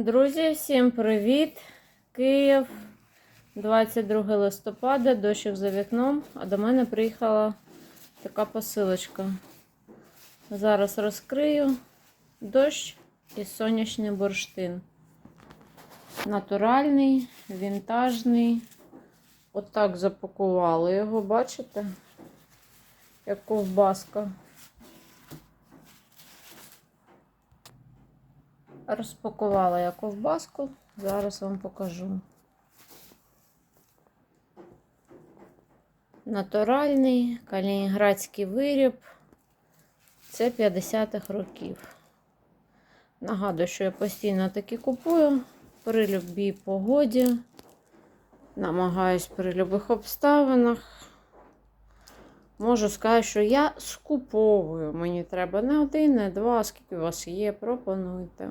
Друзі, всім привіт! Київ, 22 листопада, дощик за вікном, а до мене приїхала така посилочка. Зараз розкрию дощ і сонячний бурштин. Натуральний, вінтажний. Отак запакували його, бачите? Як ковбаска. Розпакувала я ковбаску, зараз вам покажу. Натуральний калінінградський виріб. Це 50-х років. Нагадую, що я постійно такі купую при любій погоді. Намагаюсь при любих обставинах. Можу сказати, що я скуповую. Мені треба не один, не два, скільки у вас є, пропонуйте.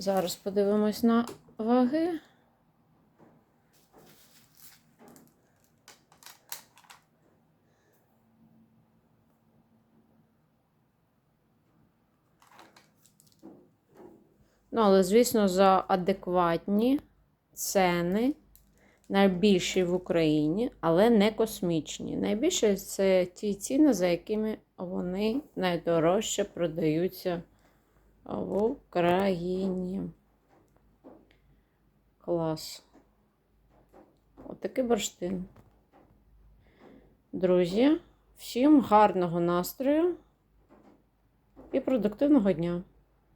Зараз подивимось на ваги. Ну, але, звісно, за адекватні ціни, найбільші в Україні, але не космічні. Найбільше це ті ціни, за якими вони найдорожче продаються в Україні. Клас. Отакий бурштин. Друзі, всім гарного настрою і продуктивного дня!